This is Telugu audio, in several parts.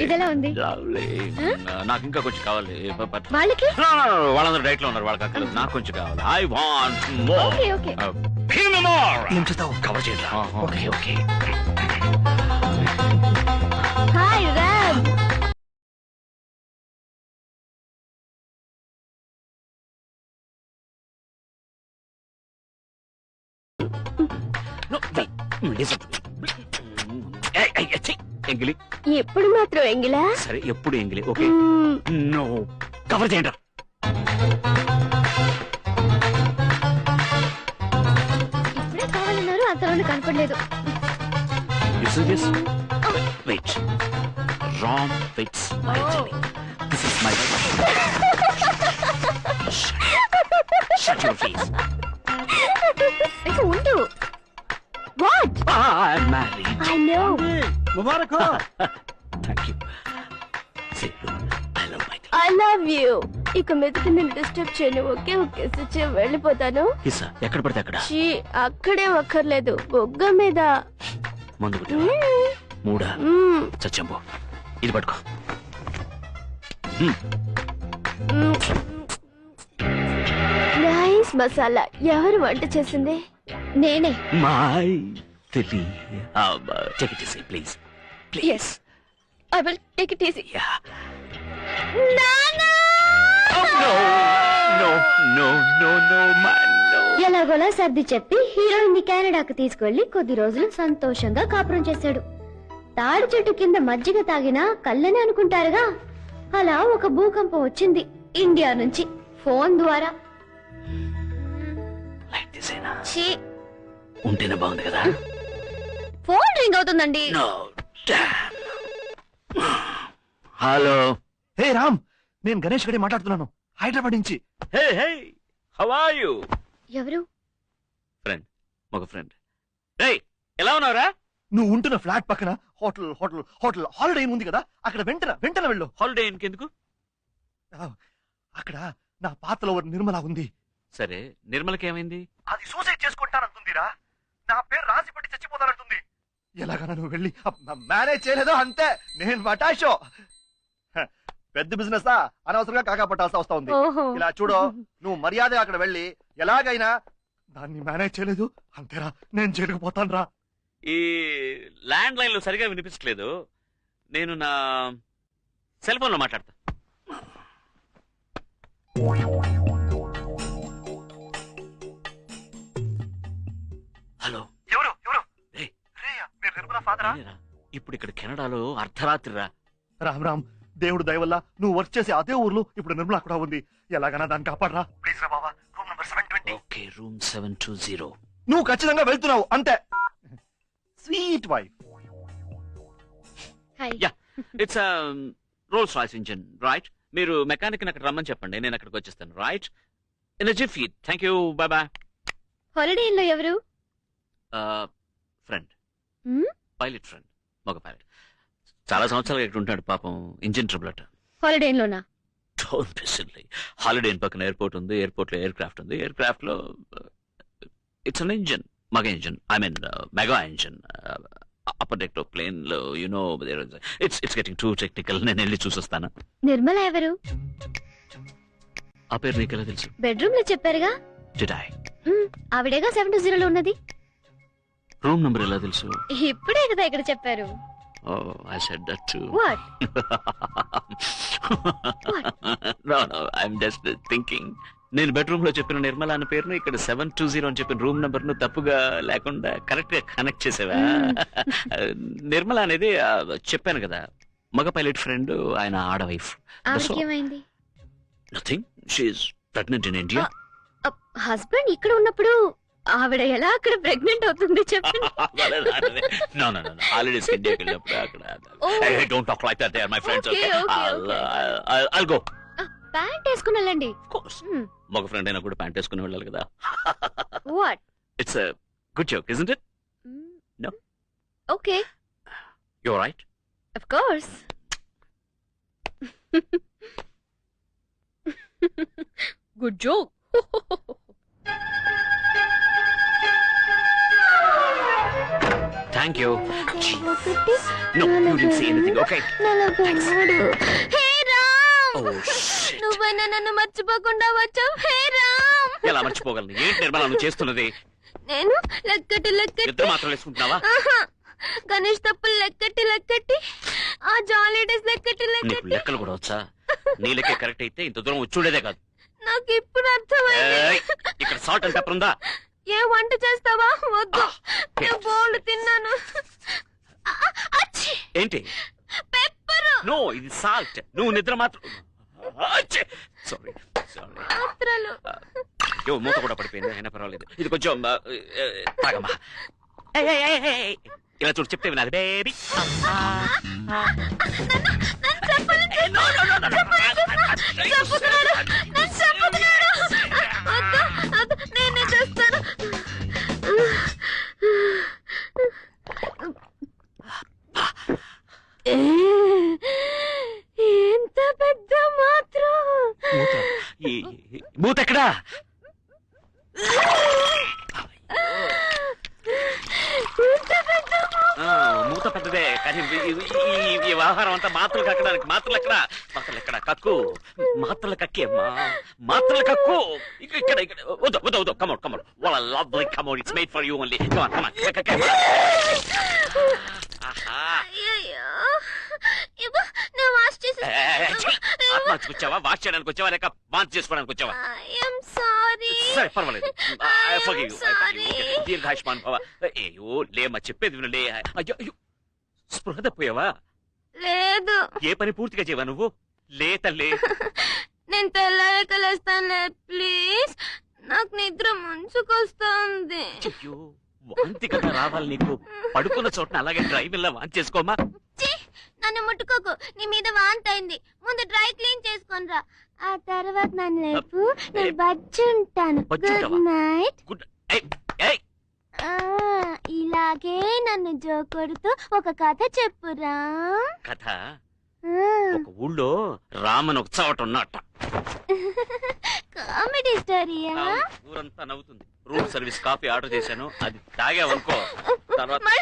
ఇదెలా ఉంది. Huh? నాకు ఇంకా కొంచెం కావాలి. వాళ్ళకి No, no, no, వాళ్ళందరూ డైట్లో ఉన్నారు వాళ్ళకి అక్కర్లేదు నాకు కొంచెం కావాలి. I want more okay okay. Cover చేయండి. Okay okay. హాయ్ రామ్ ఎంగిలి. ఎప్పుడు మాత్రం ఎంగిలా? సరే ఎప్పుడు ఎంగిలి ఓకే. నో కవర్ చేయండి. ఇప్పుడే కావాలన్నారు అంతలోనే కనపడలేదు. My jelly. This. is my. Shut your face. ఇక ఉండు. What Ah, I'm married. I know Mubarak. Thank you. Say, look, I love my. I love you ఇక మీదట నేను డిస్టర్బ్ చేయను. ఓకే ఓకే సిచ్చి వెళ్ళిపోతాను. కిసా ఎక్కడ పడితే అక్కడ? చీ అక్కడే ఒక్కర్లేదు. బొగ్గ మీద. మందు మూడా? చచ్చంబో ఇది పట్టుకో. నైస్ మసాలా. ఎవరు వంట చేసింది? నేనే. మై తెలి check it please please yes I will take it easy yeah నానా no no no no no ఎలాగోలా సర్ది చెప్పి హీరోయిన్ని కెనడాకు తీసుకెళ్ళి కొద్ది రోజులు సంతోషంగా కాపురం చేశాడు. తాడి చెట్టు కింద మజ్జిగ తాగినా కళ్ళని అనుకుంటారుగా. అలా ఒక భూకంపం వచ్చింది ఇండియా నుంచి ఫోన్ ద్వారా. లైక్ దిస్ అయినా ఛీ, ఉంటేనే బాగుంది కదా? ఫోన్ రింగ్ అవుతుందండి. నో హలో హే రామ్ నేను గణేష్ గడి మాట్లాడుతున్నాను. హైదరాబాద్ నుంచి. Hey hey how are you ఎవరు? ఫ్రెండ్ ఒక ఫ్రెండ్ రే ఎలా ఉన్నావురా? నువ్వు ఉంటున్న ఫ్లాట్ పక్కన హోటల్ హోటల్ హోటల్ హాలిడే ఉంది కదా? అక్కడ వెంటనే వెంటనే వెళ్ళు. హాలిడే ఇంకెందుకు ఆ, అక్కడ నా పాత లవర్ నిర్మల ఉంది. సరే నిర్మలకి ఏమైంది? అది సూసైడ్ చేసుకుంటానంటుందిరా. నా పేరు రాసి పెట్టి చచ్చిపోతానంటుంది. ఎలాగైనా నువ్వు వెళ్ళి మేనేజ్ చేయలేదో అంతే. నేను మటాషో హ, పెద్ద బిజినెస్ అనవసరంగా కాకా పట్టాల్సి వస్తా ఉంది. ఇలా చూడు నువ్వు మర్యాద అక్కడ వెళ్ళి ఎలాగైనా దాన్ని మేనేజ్ చేయలేదు. అంతేరా నేను జైలుకు పోతాను రా ఈ ల్యాండ్ లైన్లో సరిగా వినిపించట్లేదు. నేను నా సెల్ ఫోన్లో మాట్లాడతా. హలో ఎవరు ఎవరు ఏయ్. రేయా, ఫాదరా? ఇప్పుడు ఇక్కడ కెనడాలో అర్ధరాత్రి రా రామ్ రామ్ దేవుడు దయ వల్ల నువ్వు వర్క్ చేసే అదే ఊర్లో ఇప్పుడు నిర్మల కూడా ఉంది. ఎలాగైనా దాన్ని కాపాడరా. ప్లీజ్ రా బాబా room number seven twenty. Okay room seven two zero. నువ్వు ఖచ్చితంగా వెళ్తున్నావు అంతే. Sweet wife. Hi ya it's Rolls Royce engine right మీరు మెకానిక్ అక్కడ రమ్మని చెప్పండి నేను అక్కడికి వచ్చేస్తాను right in jiffy thank you bye bye holiday ఎవరు? Friend Hmm? పైలట్ ఫ్రెండ్ మగ పైలట్. చాలా సంవత్సరాలు ఇక్కడ ఉంటాడు పాపం ఇంజిన్ ట్రబుల్ అట. హాలిడే లోనా? డోంట్ బి సిల్లీ హాలిడే పక్కన ఎయిర్పోర్ట్ ఉంది ఎయిర్పోర్ట్లో ఎయిర్ క్రాఫ్ట్ ఉంది ఎయిర్ క్రాఫ్ట్లో ఇట్స్ అన్ ఇంజిన్ మగ engine I mean mega engine upper డెక్లో ప్లేన్లో you know it's it's getting too technical నేను వెళ్ళి చూసొస్తాను. నిర్మల ఎవరు? ఆ పేరు నీకు ఎలా తెలుసు? బెడ్రూమ్లో చెప్పారుగా? ఆవిడేగా సెవెన్ టూ జీరోలో ఉన్నది? రూమ్ నెంబర్ ఎలా తెలుసు? ఇప్పుడే కదా ఇక్కడ చెప్పారు. ఓ I said that to what no no I'm just thinking నేను బెడ్రూమ్లో చెప్పిన నిర్మల అనే పేరును ఇక్కడ సెవెన్ టూ జీరో అని చెప్పిన రూమ్ నెంబర్ను తప్పుగా లేకుండా కరెక్ట్గా కనెక్ట్ చేసేవా నిర్మల అనేది చెప్పాను కదా మగ పైలట్ ఫ్రెండ్ ఆయన ఆడ wife nothing she pregnant in India husband ఇక్కడ ఉన్నప్పుడు ఆవిడ ఎలా అక్కడ ప్రెగ్నెంట్ అవుతుంది చెప్పండి? నో నో నో హాలిడేస్ ఇండియాకి వెళ్ళినప్పుడు అక్కడ. Oh. Don't talk like that they are my friends Okay, okay okay, I'll okay. I'll- I'll go. Pant వేసుకుని వెళ్ళండి. Of course. మగ ఫ్రెండ్ అయినా కూడా ప్యాంట్ వేసుకుని వెళ్ళాలి కదా. What it's good joke isn't it No. Okay you right of course good joke thank you ఒకటి No, you నలభై didn't say anything, రెండు, okay? నలభై మూడు. హే రామ్! Oh, shit. నువ్వైనా నన్ను మర్చిపోకుండా వచ్చావు? హే రామ్! ఎలా మర్చిపోగలను? ఏంటి నిర్మల నువ్వు చేస్తున్నది? నేను లెక్కటి లెక్కటి. ఇద్దరు మాత్రం వేసుకుంటున్నావా. గణేష్ తప్పులు లెక్కటి లెక్కటి. ఆ జాలీ డేస్ లెక్కటి లెక్కటి. లెక్కలు కూడా వచ్చా? నీ లెక్క కరెక్ట్ అయితే ఇంత దూరం వచ్చుండేదే కాదు. నాకు ఇప్పుడు అర్థమైంది. ఇక్కడ సాల్ట్ అండ్ పెప్పర్ ఉందా? ఏ వంట చేస్తావా వద్దు Ah, నేను. బోల్డ్ తిన్నాను ఏంటి పెప్పరు నో ఇది సాల్ట్ నువ్వు నిద్ర మాత్రం సారీ సారీ మాత్రలు యో మూత కూడా పడిపోయింది అయినా పర్వాలేదు ఇది కొంచెం తాగమ్మా. ఇలా చూడు చెప్తే వినాలి బేబీ చంపుతున్నాడు నన్ను చంపుతున్నాడు కానీ ఈ- ఈ- ఈ- ఈ వ్యవహారం అంతా మాత్రలు కక్కడానికి మాత్రలు ఎక్కడ మాత్రలు ఎక్కడ కక్కు? మాత్రలు కక్కే అమ్మా. మాత్రలు కక్కు. ఇక్కడ ఇక్కడ ఇక్కడ. వద్దు వద్దు వద్దు. కమౌట్ కమౌట్ వాళ్ళ love come out it's made for you only come on come on కక్కే ఆహా అయ్యయ్యో. ఇవ్వు, వాష్. వచ్చావా వాష్ చేయడానికి వచ్చావా? లేక వాంతి చేసుకోవడానికి వచ్చావా. సరే. పర్వాలేదు. I. దీర్ఘాయుష్మాన్ భవ. అయ్యో లేమ్మా చెప్పేది వినలే అయ్యో అయ్యో. స్పృహ తప్పోయావా? లేదు. ఏ పని పూర్తిగా చేయవా నువ్వు? లే. తల్లే నేను తెల్లారక లేస్తానులే ప్లీజ్. నాకు నిద్ర ముంచుకొస్తుంది. అయ్యో వాంతి కదా రావాలి నీకు. పడుకున్న చోటన అలాగే డ్రైవ్ ఇలా వాంతి చేసుకోమా? ఛీ, నన్ను ముట్టుకోకు. నీ మీద వాంతైంది ముందు డ్రై క్లీన్ చేసుకొనిరా ఆ తర్వాత నన్ను లేపు. నేను బజ్జుంటాను? Good night. గుడ్ ఏయ్ ఏయ్. ఆ, ఇలాగే నన్ను జోకొడుతూ ఒక కథ చెప్పురా. కథ? ఒక ఊళ్ళో రామన్ ఒక చోట ఉన్నట్ట కామెడీ స్టోరీయా? ఊరంతా నవ్వుతుంది. రూమ్ సర్వీస్ కాఫీ ఆర్డర్ చేశాను. అది తాగావనుకో తర్వాత my.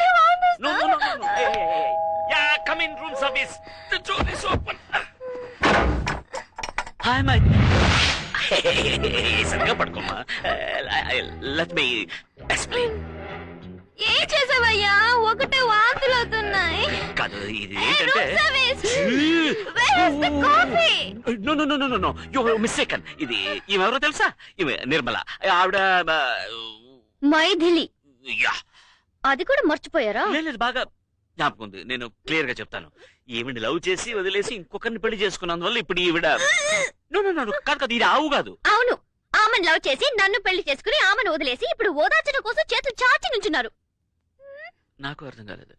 సరిగా పడుకోమా లెట్ మీ ఎక్స్ప్లెయిన్ ఏం చేసావయ్యా? ఒకటే వాంతులు అవుతున్నాయి. కాదు ఇది ఏంటంటే? No no no no no you mistaken ఇది ఈమె ఎవరో తెలుసా? ఈమె నిర్మల. ఆవిడ మైథిలి. యా. అది కూడా మర్చిపోయారా? లేదు బాగా జ్ఞాపకం ఉంది. నేను క్లియర్గా చెప్తాను. ఈవిడ లవ్ చేసి వదిలేసి ఇంకొకరిని పెళ్ళి చేసుకున్నందువల్ల ఇప్పుడు ఈవిడ no, no, కాదు కాదు ఇది ఆవు కాదు. అవును. ఆమెను లవ్ చేసి నన్ను పెళ్ళి చేసుకుని ఆమెను వదిలేసి ఇప్పుడు ఓదార్చడం కోసం చేతులు చాచి నుంచున్నారు. నాకు అర్థం కాలేదు.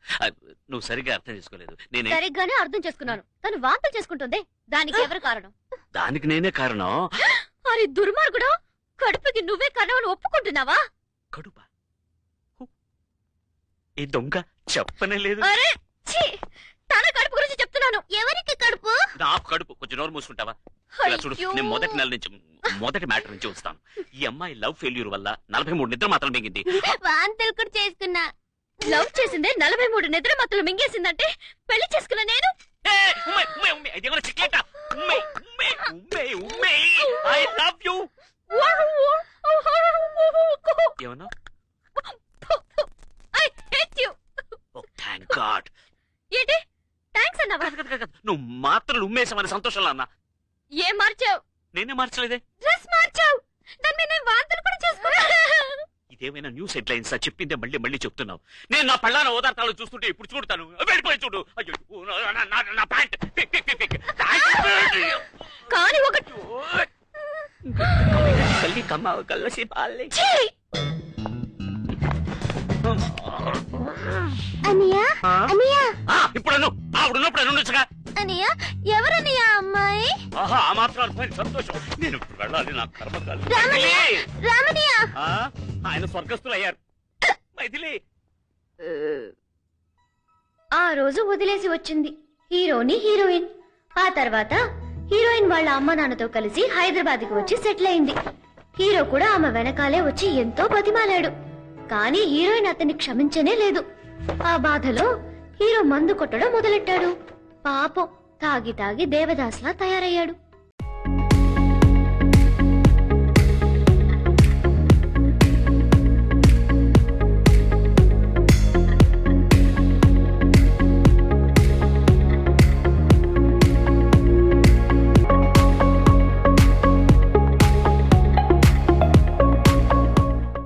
నువ్వు సరిగ్గా అర్థం చేసుకోలేదు. నేనే సరిగ్గానే అర్థం చేసుకున్నాను. తను వాంతులు చేసుకుంటుంది. దానికి ఎవరు కారణం? దానికి నేనే కారణం. అరే దుర్మార్గుడా! కడుపుకి నువ్వే కారణం ఒప్పుకుంటున్నావా? కడుప. ఈ దొంగ చెప్పనే లేదు. అరే తన కడుపు గురించి చెప్తున్నాను. ఎవరికి కడుపు? నాకు కడుపు. కొంచెం నోరు మూసుకుంటావా? చూడు. నేను మొదటి నెల నుంచి మొదటి మ్యాటర్ నుంచి వస్తాను. ఈ అమ్మాయి లవ్ ఫెయిల్యూర్ వల్ల నలభై మూడు నిద్ర మాత్రం మింగింది. వాంతులు కూడా చేసుకున్నా. లవ్ చేసిందే నలభై మూడు నిద్ర మత్తులు మింగేసిందంటే పెళ్ళి చేసుకున్న నేను? గాడ్ ఏంటి? థ్యాంక్స్ అన్నావా. నువ్వు మాత్రలు ఉమ్మేసామని సంతోషంలో అన్నా. ఏం మార్చావు? నేనే మార్చలేదే? డ్రెస్ మార్చావు. దాని మీద నేను ఇదేమైనా న్యూస్ హెడ్లైన్స్ చెప్పిందే మళ్ళీ మళ్ళీ చెప్తున్నావు. నేను నా పళ్ళాన ఓదార్తాలు చూస్తుంటే ఇప్పుడు చూడతాను. వెళ్ళిపోయి చూడు. అయ్యో నా- నా- నా- నా pant. Pick, pick, pick, pick. Pant. కానీ ఒకటి కల్లి కమ్మ కల్లసి పాలే ఛీ! అనియా ఆ? అనియా. ఆ, ఇప్పుడు అను ఆవిడ ఉన్నప్పుడు అను ఉండొచ్చుగా అనియా ఎవరనియా అమ్మాయి? ఆహా ఆ మాత్రం అర్థమైంది సంతోషం. నేను ఇప్పుడు వెళ్ళాలి నా కర్మకాలి! రామనియా. ఆ, ఆయన స్వర్గస్థులు అయ్యారు మైథిలి! ఆ రోజు వదిలేసి వచ్చింది. హీరోని హీరోయిన్. ఆ తర్వాత హీరోయిన్ వాళ్ళ అమ్మ నాన్నతో కలిసి హైదరాబాద్కి వచ్చి సెటిల్ అయింది. హీరో కూడా ఆమె వెనకాలే వచ్చి ఎంతో బతిమాలాడు. కానీ హీరోయిన్ అతన్ని క్షమించనే లేదు. ఆ బాధలో హీరో మందు కొట్టడం మొదలెట్టాడు. పాపం తాగి తాగి దేవదాస్లా తయారయ్యాడు.